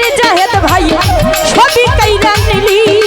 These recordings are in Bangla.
ले जाए तो भाई छोटी कई नीली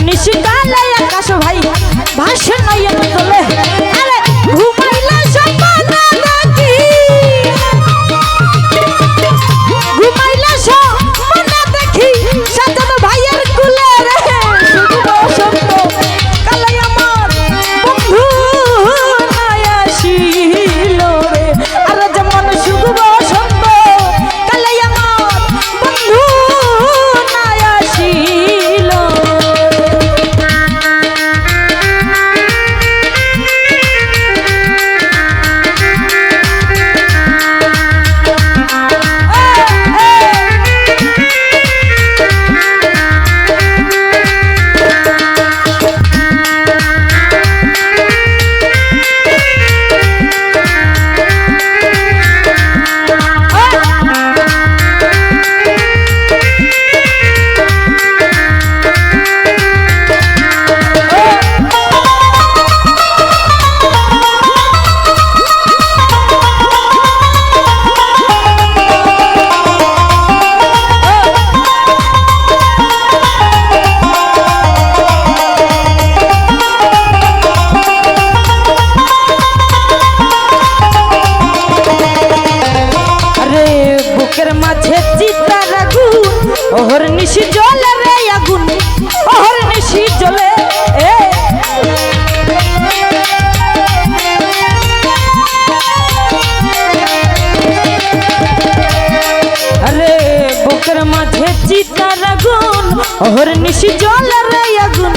নিশিকালে ভাই ভাষণ নয় ওহর নিশি জলে রে আগুন, ওহর নিশি জলে, এ। আরে বুকের মাঝে চিতার আগুন, ওহর নিশি জলে রে আগুন।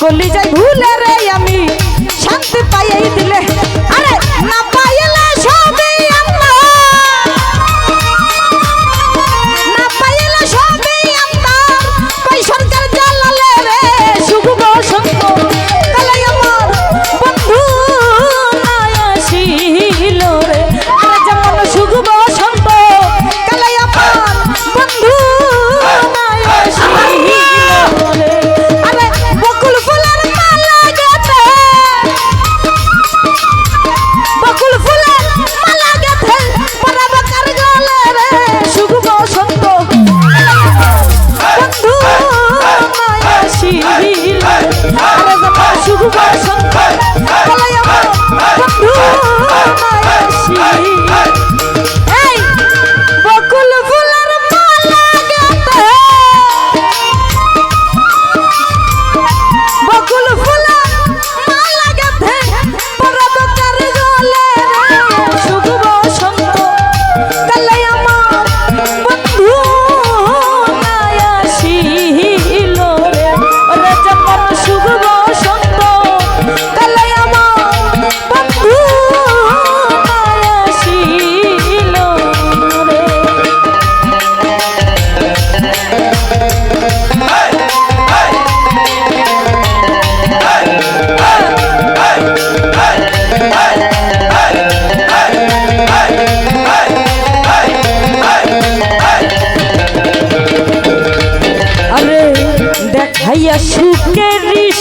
কলিজায় ভুলে রে আমি।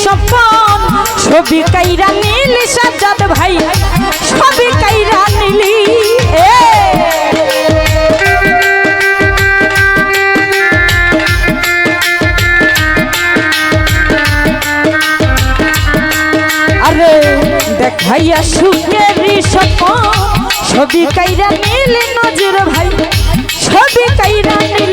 সপন ছবি কাইরা নীলি সাজাদ ভাই, ছবি কাইরা নীলি আরে দেখাইয়া সুখেরই সপন ছবি কাইরা নীলি নজর ভাই, ছবি কাইরা নীলি।